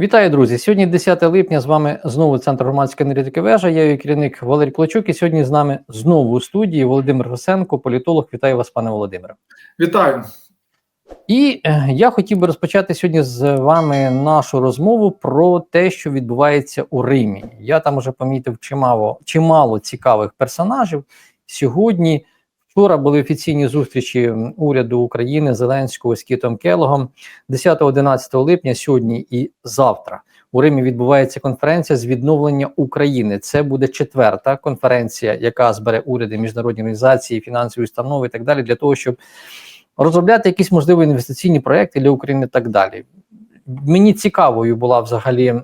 Вітаю, друзі! Сьогодні 10 липня. З вами знову центр громадської аналітики вежа. Я її керівник Валерій Клочук. І сьогодні з нами знову у студії Володимир Гусенко, політолог. Вітаю вас, пане Володимире. Вітаю. І е, я хотів би розпочати сьогодні з вами нашу розмову про те, що відбувається у Римі. Я там вже помітив чимало, чимало цікавих персонажів. Сьогодні, вчора були офіційні зустрічі уряду України Зеленського з Кітом Келогом 10-11 липня, сьогодні і завтра. У Римі відбувається конференція з відновлення України. Це буде четверта конференція, яка збере уряди, міжнародні організації, фінансові установи і так далі, для того, щоб розробляти якісь можливі інвестиційні проекти для України і так далі. Мені цікавою була взагалі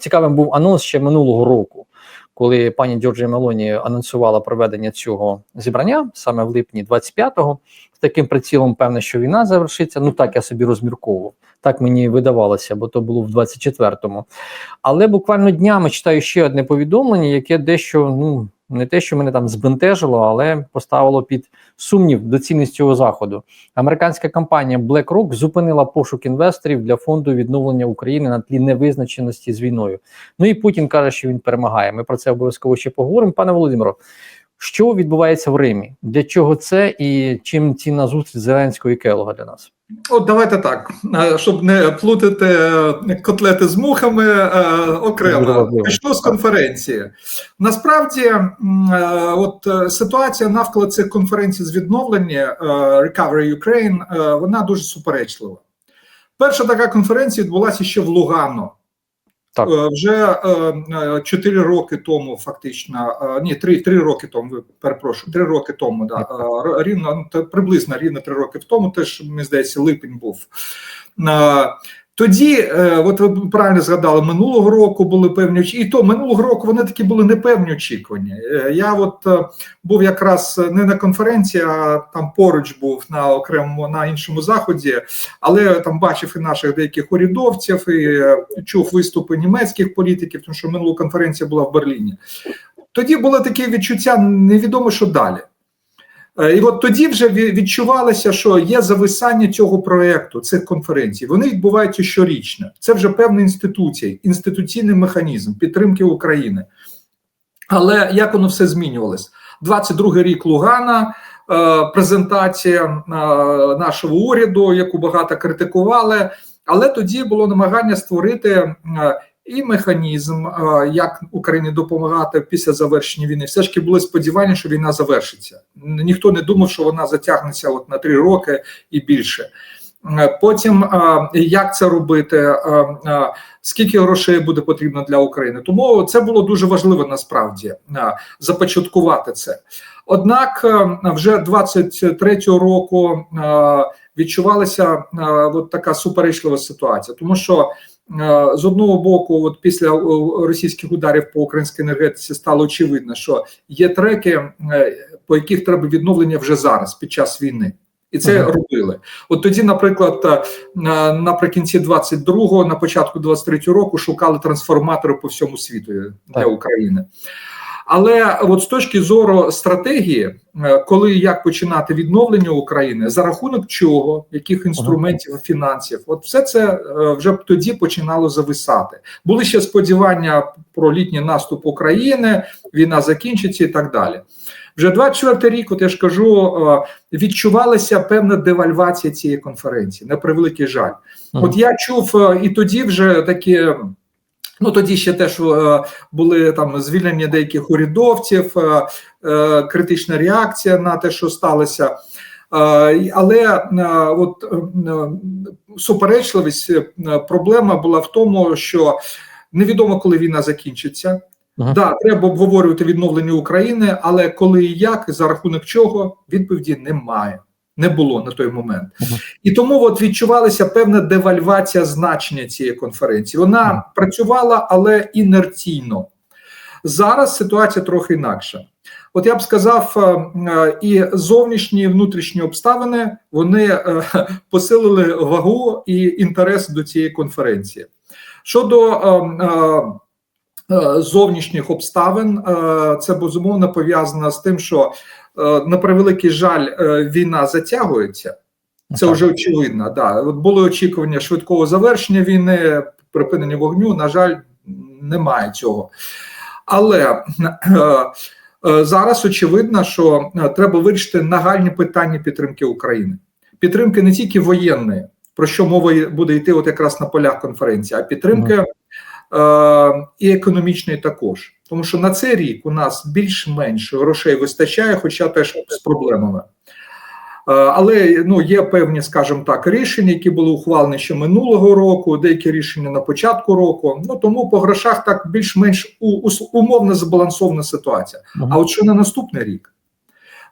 цікавим був анонс ще минулого року, коли пані Джорджія Мелоні анонсувала проведення цього зібрання саме в липні 25-го, з таким прицілом, певне, що війна завершиться. Ну так я собі розмірковував. Так мені видавалося, бо то було в 24-му. Але буквально днями читаю ще одне повідомлення, яке дещо ну не те, що мене там збентежило, але поставило під сумнів доцільність цього заходу. Американська компанія BlackRock зупинила пошук інвесторів для фонду відновлення України на тлі невизначеності з війною. Ну і Путін каже, що він перемагає. Ми про це обов'язково ще поговоримо. Пане Володимиро, що відбувається в Римі? Для чого це і чим цінна зустріч Зеленського і Келога для нас? От давайте так, е, щоб не плутати е, котлети з мухами е, окремо. Почну з конференції. Насправді, от ситуація навколо цих конференцій з відновлення Recovery Ukraine, вона дуже суперечлива. Перша така конференція відбулася ще в Лугано. Так. Е, Вже е, 4 роки тому, фактично, е, ні, 3, 3 роки тому, перепрошую, 3 роки тому, да, е, рівно, приблизно рівно 3 роки тому, теж, мені здається, липень був. Тоді, е, от ви правильно згадали, минулого року були певні очі- і то минулого року вони такі були непевні очікування. Е, Я от е, був якраз не на конференції, а там поруч був на окремому на іншому заході, але там бачив і наших деяких урядовців, і чув виступи німецьких політиків, тому що минула конференція була в Берліні. Тоді було таке відчуття, невідомо, що далі. Е, І от тоді вже відчувалося, що є зависання цього проекту, цих конференцій. Вони відбуваються щорічно. Це вже певна інституція, інституційний механізм підтримки України. Але як воно все змінювалось? 22 рік Лугана, е, презентація е, нашого уряду, яку багато критикували. Але тоді було намагання створити і механізм, е, як Україні допомагати після завершення війни. Все ж таки були сподівання, що війна завершиться. Ніхто не думав, що вона затягнеться от на три роки і більше. Е, Потім е, як це робити, скільки грошей буде потрібно для України. Тому це було дуже важливо насправді започаткувати це. Однак вже 23-го року відчувалася от така суперечлива ситуація, тому що з одного боку, от після е, російських ударів по українській енергетиці стало очевидно, що є треки, е, по яких треба відновлення вже зараз, під час війни. І це Ага. робили. От тоді, наприклад, е, наприкінці 22-го, на початку 23-го року шукали трансформатори по всьому світу е, для Так. України. Але от з точки зору стратегії, е, коли як починати відновлення України, за рахунок чого, яких інструментів, фінансів, от все це е, вже б тоді починало зависати. Були ще сподівання про літній наступ України, війна закінчиться і так далі. Вже 24 рік, от я ж кажу, е, відчувалася певна девальвація цієї конференції, на превеликий жаль. От я чув і тоді вже такі. Ну тоді ще теж е, були там звільнення деяких урядовців, е, е, критична реакція на те, що сталося. Але от суперечливість, проблема була в тому, що невідомо, коли війна закінчиться. Ага. Да, треба обговорювати відновлення України, але коли і як, за рахунок чого, відповіді немає. Не було на той момент. І тому от відчувалася певна девальвація значення цієї конференції. Вона працювала, але інерційно. Зараз ситуація трохи інакша. От я б сказав, е, е, і зовнішні і внутрішні обставини вони е, посилили вагу і інтерес до цієї конференції. Щодо зовнішніх обставин, це безумовно пов'язано з тим, що на превеликий жаль, е, війна затягується. Це вже очевидно. Да. От були очікування швидкого завершення війни, припинення вогню, на жаль, немає цього. Але е, е, зараз очевидно, що е, треба вирішити нагальні питання підтримки України, підтримки не тільки воєнної, про що мова буде йти, от якраз на полях конференції, а підтримки е, і економічної також. Тому що на цей рік у нас більш-менш грошей вистачає, хоча теж з проблемами. Е, Але ну є певні, скажімо так, рішення, які були ухвалені ще минулого року, деякі рішення на початку року. Ну тому по грошах так більш-менш умовно збалансована ситуація. Мгм. А от що на наступний рік?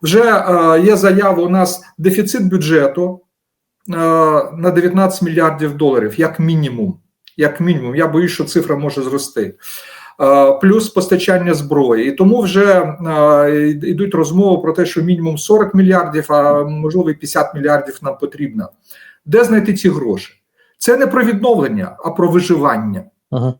Вже е, є заява. У нас дефіцит бюджету е, на 19 мільярдів доларів, як мінімум. Як мінімум, я боюсь, що цифра може зрости. Плюс постачання зброї. І тому вже йдуть розмови про те, що мінімум 40 мільярдів, а можливо і 50 мільярдів нам потрібно. Де знайти ці гроші? Це не про відновлення, а про виживання. ага.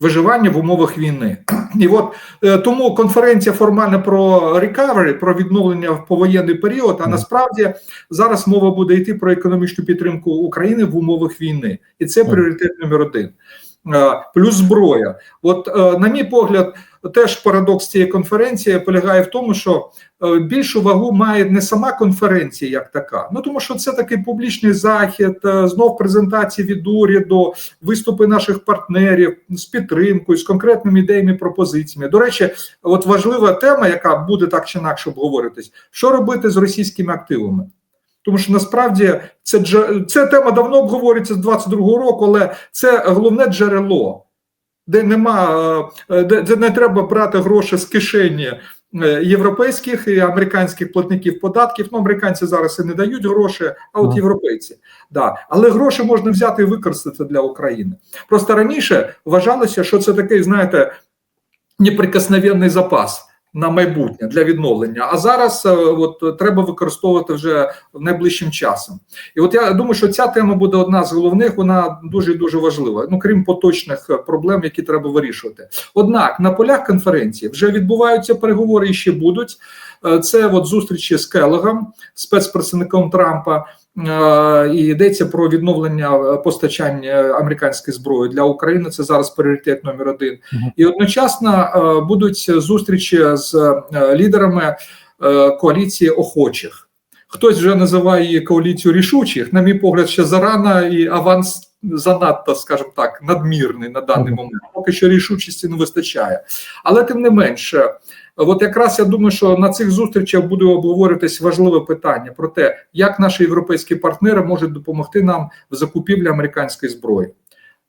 Виживання в умовах війни, і от е, тому конференція формально про recovery, про відновлення в повоєнний період. А насправді зараз мова буде йти про економічну підтримку України в умовах війни, і це пріоритет номер один. Е, Плюс зброя. От, е, на мій погляд, теж парадокс цієї конференції полягає в тому, що е, більшу вагу має не сама конференція, як така. Ну тому що це такий публічний захід, е, знов презентації від уряду, виступи наших партнерів з підтримкою, з конкретними ідеями, пропозиціями. До речі, от важлива тема, яка буде так чи інакше обговоритись, що робити з російськими активами. Тому що насправді це ця тема давно обговорюється з 22-го року, але це головне джерело, де нема, е, де, де не треба брати гроші з кишені е, європейських і американських платників податків. Ну, американці зараз і не дають гроші, а от європейці. Да. Але гроші можна взяти і використати для України. Просто раніше вважалося, що це такий, знаєте, неприкосновенний запас. На майбутнє для відновлення, а зараз е, от треба використовувати вже найближчим часом. І от я думаю, що ця тема буде одна з головних. Вона дуже дуже важлива. Ну крім поточних е, проблем, які треба вирішувати. Однак на полях конференції вже відбуваються переговори і ще будуть. Е, Це от зустрічі з Келлогом, спецпредставником Трампа. Е, І йдеться про відновлення е, постачання американської зброї для України. Це зараз пріоритет номер один. І одночасно е, будуть зустрічі з е, лідерами е, коаліції охочих. Хтось вже називає її коаліцію рішучих. На мій погляд, ще зарано і аванс занадто, скажімо так, надмірний на даний момент. Поки що рішучості не вистачає. Але тим не менше, от якраз я думаю, що на цих зустрічах буде обговорюватись важливе питання про те, як наші європейські партнери можуть допомогти нам в закупівлі американської зброї.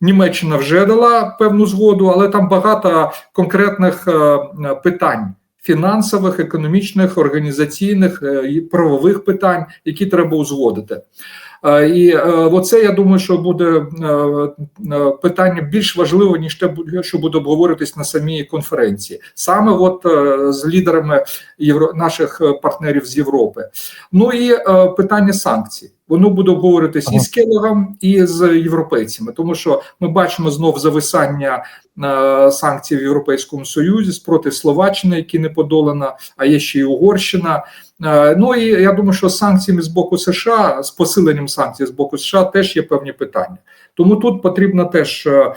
Німеччина вже дала певну згоду, але там багато конкретних е, питань фінансових, економічних, організаційних е, і правових питань, які треба узгодити. Е, І е, оце я думаю, що буде е, питання більш важливе, ніж те, що буде обговоритись на самій конференції, саме от з лідерами наших партнерів з Європи. Ну і питання санкцій. Воно буде обговорюватись і з Келлогом, і з європейцями, тому що ми бачимо знов зависання е, санкцій в Європейському Союзі спроти Словаччини, які не подолана, а є ще й Угорщина. Е, Ну і я думаю, що з санкціями з боку США, з посиленням санкцій з боку США теж є певні питання. Тому тут потрібно теж е, е,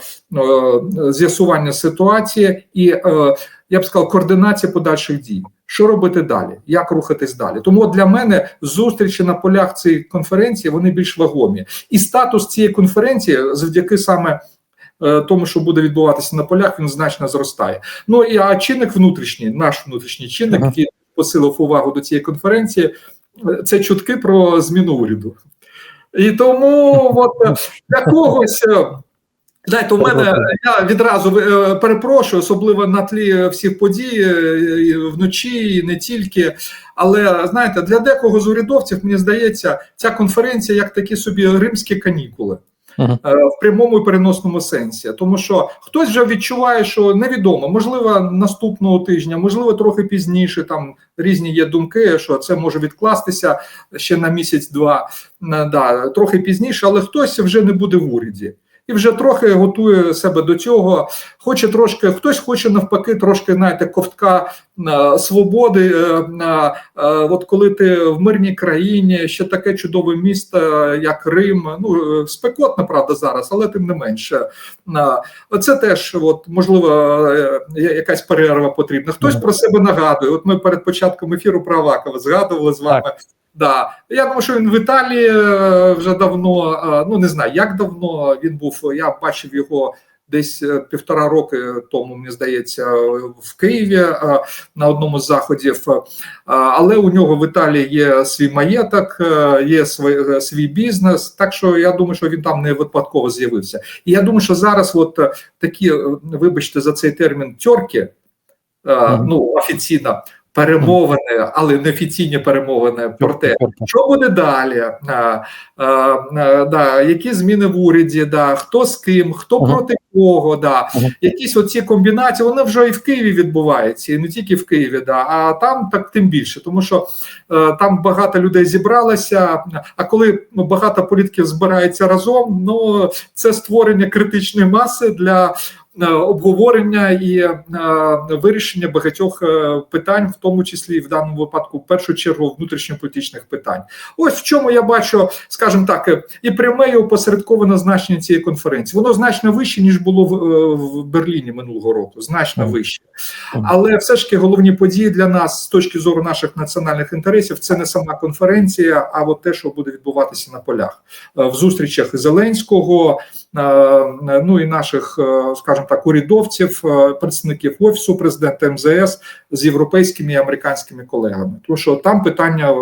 з'ясування ситуації і е, я б сказав, координація подальших дій. Що робити далі? Як рухатись далі? Тому для мене зустрічі на полях цієї конференції вони більш вагомі, і статус цієї конференції завдяки саме. е, Тому, що буде відбуватися на полях, він значно зростає. Ну і а чинник внутрішній, наш внутрішній чинник, Ага. який посилив увагу до цієї конференції, це чутки про зміну уряду. І тому, от для когось, е, знаєте, у мене я відразу е, перепрошую, особливо на тлі всіх подій е, і вночі, і не тільки. Але знаєте, для декого з урядовців мені здається, ця конференція як такі собі римські канікули. Мгм. Е, в прямому і переносному сенсі, тому що хтось вже відчуває, що невідомо, можливо, наступного тижня, можливо, трохи пізніше. Там різні є думки, що це може відкластися ще на місяць-два, да, трохи пізніше, але хтось вже не буде в уряді. І вже трохи готує себе до цього. Хоче трошки, хтось хоче навпаки, трошки знаєте, ковтка е, свободи. е, е, е, От коли ти в мирній країні, ще таке чудове місто, як Рим. Ну е, спекотно, правда, зараз, але тим не менше. Е, Це теж, от можливо, е, якась перерва потрібна. Хтось Мгм. про себе нагадує. От ми перед початком ефіру про Авакова згадували з вами. Да, я думаю, що він в Італії е, вже давно. е, Ну не знаю, як давно він був. Я бачив його десь е, півтора роки тому, мені здається, в Києві на одному з заходів. Але у нього в Італії є свій маєток, є свій, свій бізнес. Так що я думаю, що він там не випадково з'явився. І я думаю, що зараз, от такі, вибачте за цей термін, тьорки, ну офіційно. Перемовини, але неофіційні перемовини про те, що буде далі? А, а, а, да, які зміни в уряді? Да, хто з ким, хто проти кого? Да, якісь оці комбінації, вони вже і в Києві відбуваються, і не тільки в Києві, да, а там так тим більше, тому що е, там багато людей зібралося. А коли багато політиків збирається разом, ну це створення критичної маси для. Е, Обговорення і е, вирішення багатьох е, питань, в тому числі і в даному випадку, в першу чергу, внутрішньополітичних питань. Ось в чому я бачу, скажімо так, і пряме і опосередковане значення цієї конференції. Воно значно вище ніж було в, в Берліні минулого року. Значно вище, але все ж таки головні події для нас з точки зору наших національних інтересів це не сама конференція, а от те, що буде відбуватися на полях в зустрічах Зеленського. Ну і наших, е, скажімо так, урядовців, е, представників офісу президента МЗС з європейськими і американськими колегами. Тому що там питання е,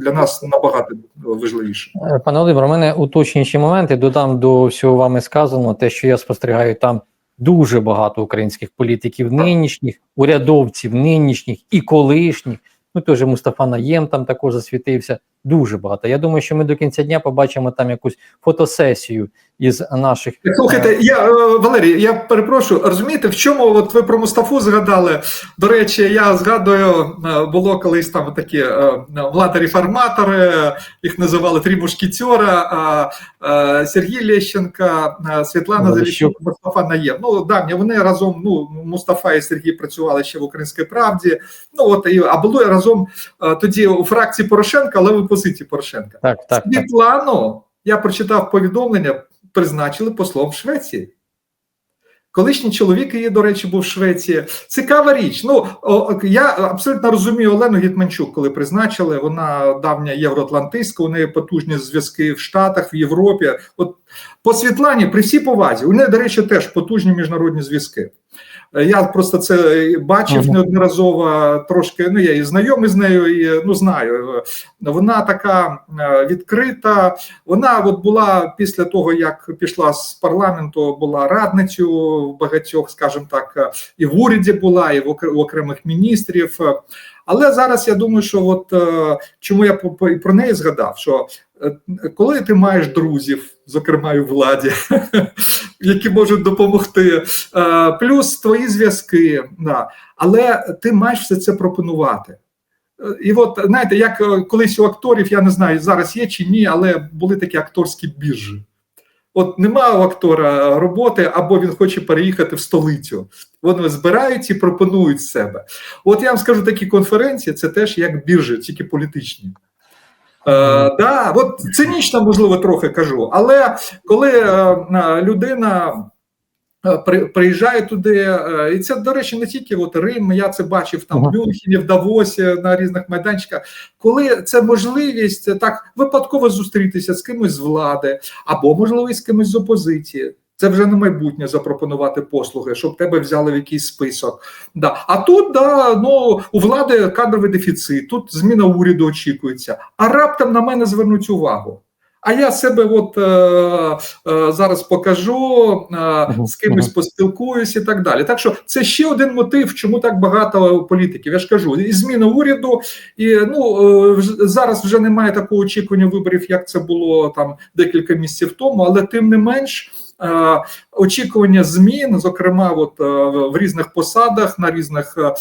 для нас набагато важливіше. Е, Пане Володимире, у мене уточнюючі моменти. Додам до всього вами сказано, те, що я спостерігаю там дуже багато українських політиків, нинішніх, урядовців, нинішніх і колишніх. Ну, же Мустафа Наєм там також засвітився. Дуже багато. Я думаю, що ми до кінця дня побачимо там якусь фотосесію із наших Слухайте, я е, Валерій, я перепрошую, розумієте, в чому от ви про Мустафу згадали? До речі, я згадую, е, було колись там такі е, влади-реформатори, їх називали три мушкетера, е, е, Сергій Лещенка, е, Світлана Заліщук. Мустафа Наєм. Ну давні вони разом. Ну Мустафа і Сергій працювали ще в Українській правді. Ну от і а було разом е, тоді у фракції Порошенка, але в опозиції Порошенка. так, так, так. Світлану, я прочитав повідомлення, призначили послом в Швеції. Колишній чоловік її, до речі, був в Швеції. Цікава річ. Ну я абсолютно розумію Олену Гітманчук, коли призначили. Вона давня євроатлантистка, у неї потужні зв'язки в Штатах, в Європі. От по Світлані, при всій повазі, у неї, до речі, теж потужні міжнародні зв'язки. Я просто це бачив Ага. неодноразово трошки. Ну я і знайомий з нею, і ну знаю. Вона така е, відкрита. Вона от була після того, як пішла з парламенту, була радницею в багатьох, скажімо так, е, і в уряді була, і в окремих міністрів. Але зараз я думаю, що от е, чому я про неї згадав, що коли ти маєш друзів, зокрема і у владі, які можуть допомогти, е, плюс твої зв'язки, да, але ти маєш все це пропонувати. Е, І от знаєте, як е, колись у акторів, я не знаю, зараз є чи ні, але були такі акторські біржі. От нема у актора роботи, або він хоче переїхати в столицю. Вони збирають і пропонують себе. От я вам скажу, такі конференції це теж як біржі, тільки політичні. Е, да, от цинічно, можливо, трохи кажу, але коли е, людина е, приїжджає туди, і це, до речі, не тільки от Рим, я це бачив там в. Мюнхені, в Давосі на різних майданчиках, коли це можливість так випадково зустрітися з кимось з влади, або можливо з кимось з опозиції. Це вже на майбутнє запропонувати послуги, щоб тебе взяли в якийсь список. Да. А тут да, ну, у влади кадровий дефіцит, тут зміна уряду очікується, а раптом на мене звернуть увагу. А я себе от е, е, зараз покажу, е, з кимось поспілкуюсь і так далі. Так що це ще один мотив, чому так багато політиків. Я ж кажу, і зміна уряду, і ну е, зараз вже немає такого очікування виборів, як це було там декілька місяців тому, але тим не менш. Е, очікування змін, зокрема, от е, в різних посадах на різних е,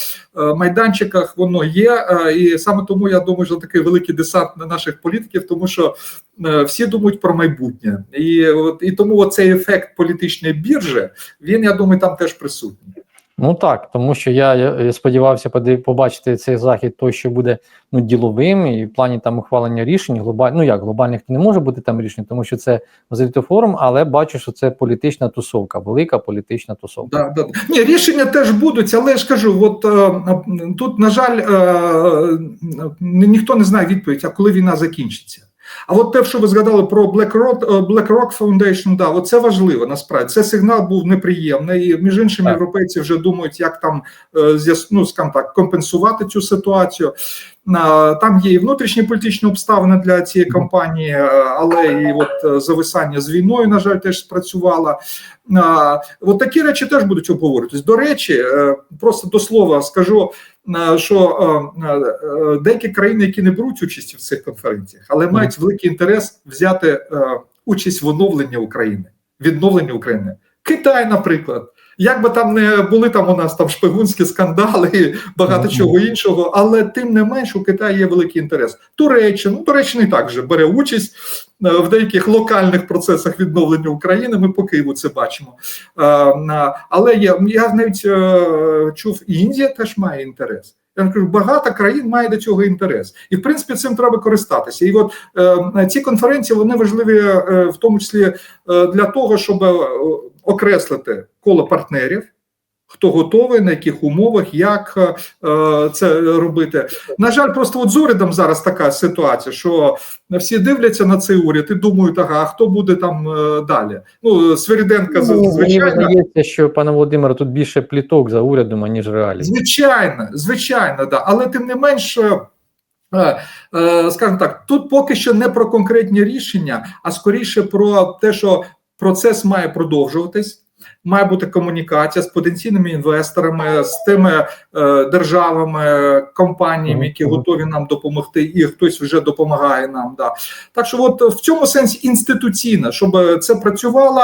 майданчиках, воно є. І саме тому я думаю, що такий великий десант на наших політиків, тому що всі думають про майбутнє, і от і тому цей ефект політичної біржі, він я думаю, там теж присутній. Ну так, тому що я, я сподівався побачити цей захід, той, що буде ну діловим, і в плані там ухвалення рішень глобаль... ну як глобальних не може бути там рішень, тому що це форум, але бачу, що це політична тусовка, велика політична тусовка. Да, да. Ні, рішення теж будуть, але я ж кажу, от е, тут, на жаль, е, ні- ніхто не знає відповідь, а коли війна закінчиться. А от те, що ви згадали про BlackRock, е, BlackRock Foundation, да, от це важливо насправді. Це сигнал був неприємний. І між іншим, європейці вже думають, як там е, ну, скажімо так, компенсувати цю ситуацію. А, Там є і внутрішні політичні обставини для цієї кампанії, е, але і от е, зависання з війною, на жаль, теж спрацювало. От такі речі теж будуть обговорюватись. До речі, е, просто до слова скажу, е, що е, е, деякі країни, які не беруть участі в цих конференціях, але мають великий інтерес взяти е, участь в оновленні України, відновленні України. Китай, наприклад. Як би там не були там у нас там шпигунські скандали і багато Мгм. чого іншого, але тим не менш у Китаї є великий інтерес. Туреччина, ну Туреччина і так же бере участь е, в деяких локальних процесах відновлення України. Ми по Києву це бачимо. Е, Але є я навіть е, чув, Індія теж має інтерес. Я кажу, багато країн має до цього інтерес, і в принципі цим треба користатися. І от е, ці конференції вони важливі е, в тому числі е, для того, щоб е, окреслити коло партнерів. Хто готовий, на яких умовах, як е, це робити? На жаль, просто от з урядом зараз така ситуація, що всі дивляться на цей уряд і думають, ага, а хто буде там е, далі? Ну, Свириденка, Ну, Мені здається, що пане Володимире, тут більше пліток за урядом, аніж реалій. Звичайно, звичайно, да. Але тим не менш, е, е, скажімо так, тут поки що не про конкретні рішення, а скоріше про те, що процес має продовжуватись. Має бути комунікація з потенційними інвесторами, з тими е, державами, компаніями, які готові нам допомогти, і хтось вже допомагає нам. Да. Так що, от в цьому сенсі інституційно, щоб це працювало,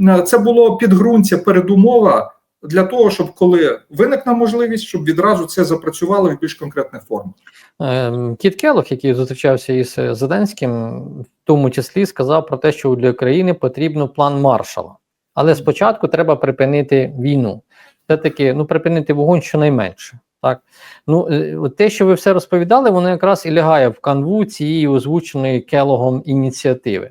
е, це було підґрунтя, передумова для того, щоб коли виникне можливість, щоб відразу це запрацювало в більш конкретних формах. Ем, Кіт Келлог, який зустрічався із Зеленським, в тому числі сказав про те, що для країни потрібен план маршала. Але спочатку треба припинити війну. Все-таки ну, припинити вогонь щонайменше. Так? Ну, е, те, що ви все розповідали, воно якраз і лягає в канву цієї озвученої Келогом ініціативи.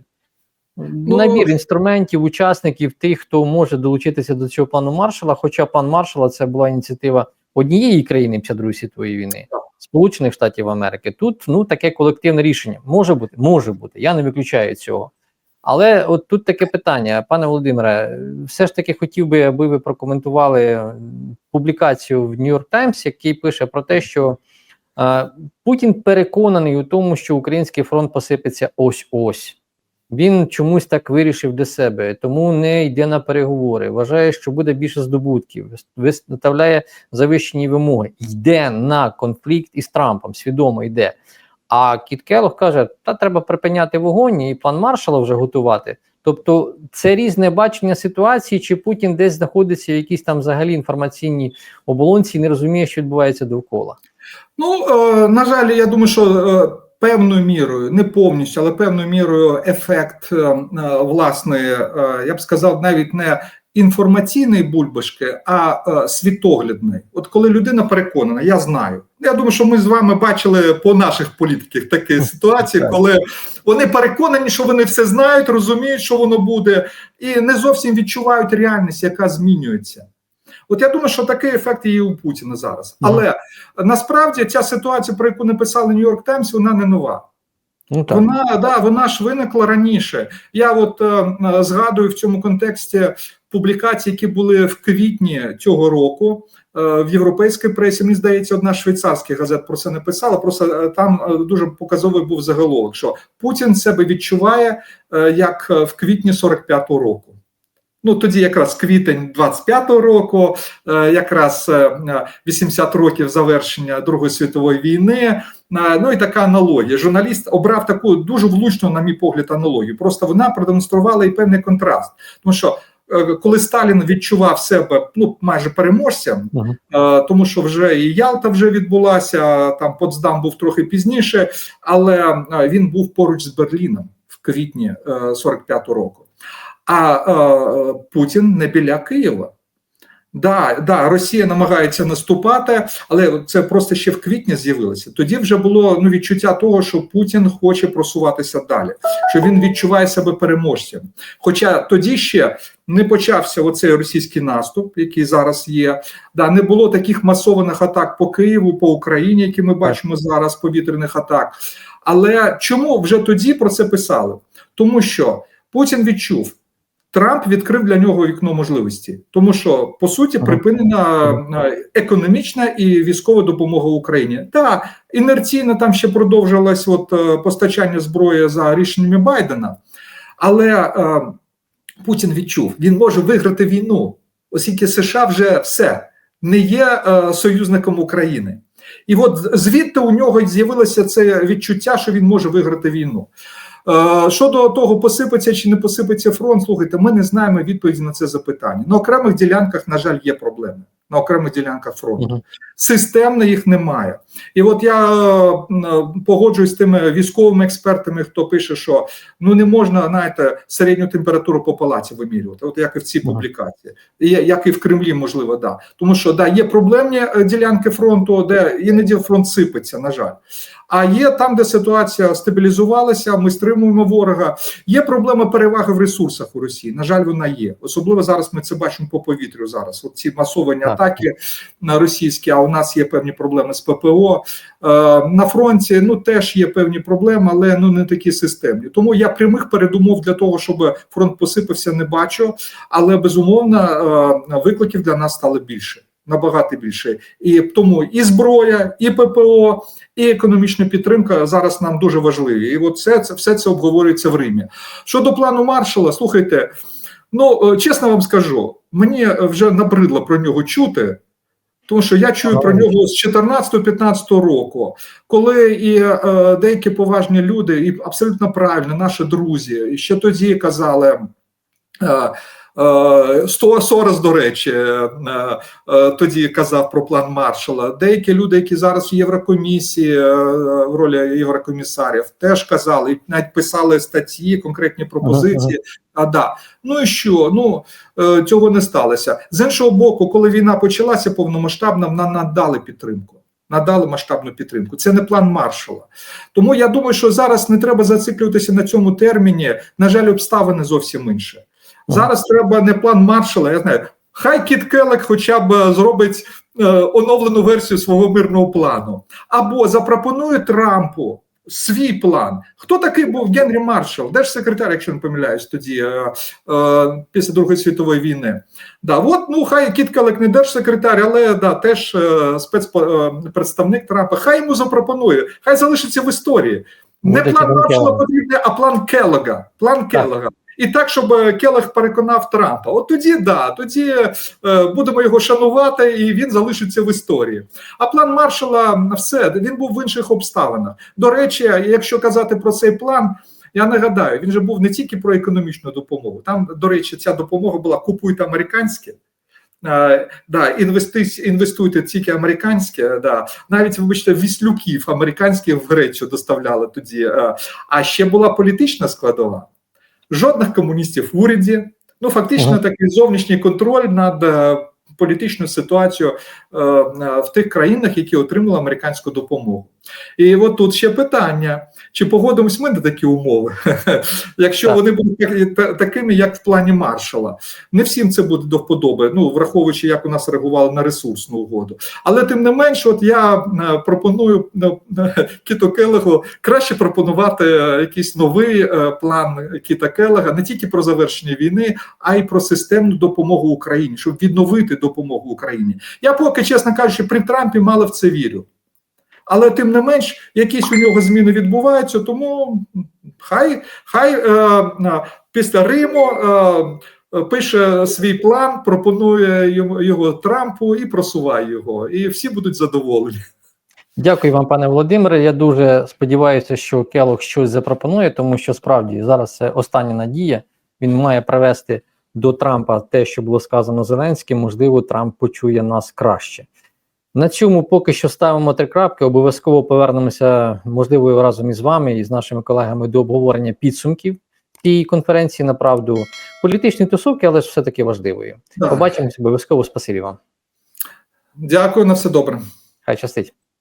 Набір інструментів, учасників, тих, хто може долучитися до цього плану маршала. Хоча план маршала це була ініціатива однієї країни після Другої світової війни, Сполучених Штатів Америки. Тут ну таке колективне рішення може бути, може бути. Я не виключаю цього. Але от тут таке питання, пане Володимире, все ж таки хотів би, аби ви прокоментували публікацію в Нью-Йорк Таймс, який пише про те, що е, Путін переконаний у тому, що український фронт посипеться ось ось. Він чомусь так вирішив для себе, тому не йде на переговори. Вважає, що буде більше здобутків, виставляє завищені вимоги, йде на конфлікт із Трампом, свідомо йде. А Кіт Келлог каже: та треба припиняти вогонь і план маршала вже готувати. Тобто, це різне бачення ситуації, чи Путін десь знаходиться в якійсь там взагалі інформаційній оболонці і не розуміє, що відбувається довкола. Ну е, на жаль, я думаю, що е, певною мірою, не повністю, але певною мірою ефект е, е, власне, е, я б сказав, навіть не інформаційної бульбашки, а е, світоглядної. От коли людина переконана, я знаю. Я думаю, що ми з вами бачили по наших політиках такі ситуації, коли вони переконані, що вони все знають, розуміють, що воно буде, і не зовсім відчувають реальність, яка змінюється. От я думаю, що такий ефект є у Путіна зараз. Але насправді ця ситуація, про яку написали Нью-Йорк Таймс, вона не нова. Ну так. Вона да, вона ж виникла раніше. Я от е, е, згадую в цьому контексті публікації, які були в квітні цього року е, в європейській пресі. Мені здається, одна з швейцарських газет про це не писала. Просто е, там е, дуже показовий був заголовок, що Путін себе відчуває як в квітні 45-го року. Ну тоді якраз квітень 25-го року, якраз е, е, 80 років завершення Другої світової війни. Ну і така аналогія. Журналіст обрав таку дуже влучну, на мій погляд, аналогію. Просто вона продемонструвала і певний контраст. Тому що коли Сталін відчував себе ну майже переможцем. Е, тому що вже і Ялта вже відбулася, там Потсдам був трохи пізніше, але е, він був поруч з Берліном в квітні е, 45-го року. А е, Путін не біля Києва. Да, да, Росія намагається наступати, але це просто ще в квітні з'явилося. Тоді вже було ну відчуття того, що Путін хоче просуватися далі, що він відчуває себе переможцем. Хоча тоді ще не почався оцей російський наступ, який зараз є. Да, не було таких масованих атак по Києву, по Україні, які ми бачимо зараз, повітряних атак. Але чому вже тоді про це писали? Тому що Путін відчув. Трамп відкрив для нього вікно можливості, тому що по суті припинена е, економічна і військова допомога Україні. Та інерційно там ще продовжилось от е, постачання зброї за рішеннями Байдена, але е, Путін відчув, він може виграти війну, оскільки США вже все не є е, союзником України. І от звідти у нього з'явилося це відчуття, що він може виграти війну. Е, Щодо того, посипеться чи не посипеться фронт, слухайте, ми не знаємо відповіді на це запитання. На окремих ділянках, на жаль, є проблеми. На окремих ділянках фронту. Системно їх немає. І от я е, погоджуюсь з тими військовими експертами, хто пише, що ну не можна знаєте, середню температуру по палаці вимірювати, от як і в цій публікації, і як і в Кремлі, можливо, да. Тому що да, є проблемні е, ділянки фронту, де іноді фронт сипеться, на жаль. А є там, де ситуація стабілізувалася, ми стримуємо ворога. Є проблема переваги в ресурсах у Росії. На жаль, вона є. Особливо зараз ми це бачимо по повітрю. Зараз от ці масовані Так. атаки на російські. У нас є певні проблеми з ППО. Е, на фронті ну теж є певні проблеми, але ну не такі системні. Тому я прямих передумов для того, щоб фронт посипався, не бачу. Але безумовно е, викликів для нас стало більше. Набагато більше, і тому і зброя, і ППО, і економічна підтримка зараз нам дуже важливі. І от це, це все це обговорюється в Римі. Щодо плану маршала, слухайте, ну е, чесно вам скажу, мені вже набридло про нього чути. Тому що я чую про нього з 14-15 року, коли і е, деякі поважні люди, і абсолютно правильно, наші друзі, і ще тоді казали. Е, Сорос, до речі, е, е, тоді казав про план маршала. Деякі люди, які зараз в Єврокомісії е, в ролі єврокомісарів, теж казали навіть писали статті, конкретні пропозиції. А да, ну і що? Ну е, цього не сталося. З іншого боку, коли війна почалася повномасштабна, нам надали підтримку. Надали масштабну підтримку. Це не план маршала. Тому я думаю, що зараз не треба зациклюватися на цьому терміні. На жаль, обставини зовсім інші. Зараз треба не план маршала. Я знаю, хай Кіт Келек хоча б зробить е, оновлену версію свого мирного плану, або запропонує Трампу свій план. Хто такий був Генрі Маршал, держсекретар, якщо не помиляюсь, тоді е, е, після Другої світової війни. Да, от ну хай Кіт Келек не держсекретар, але да, теж е, спецпредставник Трампа. Хай йому запропонує, хай залишиться в історії. Не план Маршала потрібний, а план Келлога. План Келлога. І так, щоб е, Келег переконав Трампа. От тоді да, тоді е, будемо його шанувати, і він залишиться в історії. А план маршала все він був в інших обставинах. До речі, якщо казати про цей план. Я нагадаю, він же був не тільки про економічну допомогу. Там, до речі, ця допомога була купуйте американське. Е, да, інвестуйте тільки американське, да. навіть вибачте, віслюків американських в Грецію доставляли тоді. Е, а ще була політична складова. Жодних комуністів в уряді. Ну, фактично, Ага. такий зовнішній контроль над політичною ситуацією е, в тих країнах, які отримали американську допомогу. І от тут ще питання: чи погодимось ми на такі умови, якщо вони будуть такими, як в плані маршала? Не всім це буде до вподоби, ну враховуючи, як у нас реагували на ресурсну угоду. Але тим не менш, от я е, пропоную ну, е, Келегу краще пропонувати е, якийсь новий план Кіта Келега не тільки про завершення війни, а й про системну допомогу Україні, щоб відновити допомогу Україні. Я поки, чесно кажучи, при Трампі мало в це вірю. Але тим не менш, якісь у нього зміни відбуваються, тому хай хай е, е, після Риму е, е, пише свій план, пропонує його Трампу і просуває його. І всі будуть задоволені. Дякую вам, пане Володимире. Я дуже сподіваюся, що Келох щось запропонує, тому що справді зараз це остання надія. Він має привести до Трампа те, що було сказано Зеленським. Можливо, Трамп почує нас краще. На цьому поки що ставимо три крапки. Обов'язково повернемося, можливо, разом із вами і з нашими колегами до обговорення підсумків цієї конференції. Направду політичні тусовки, але ж все таки важливої. Да. Побачимося обов'язково. Спасибі вам. Дякую на все добре. Хай щастить.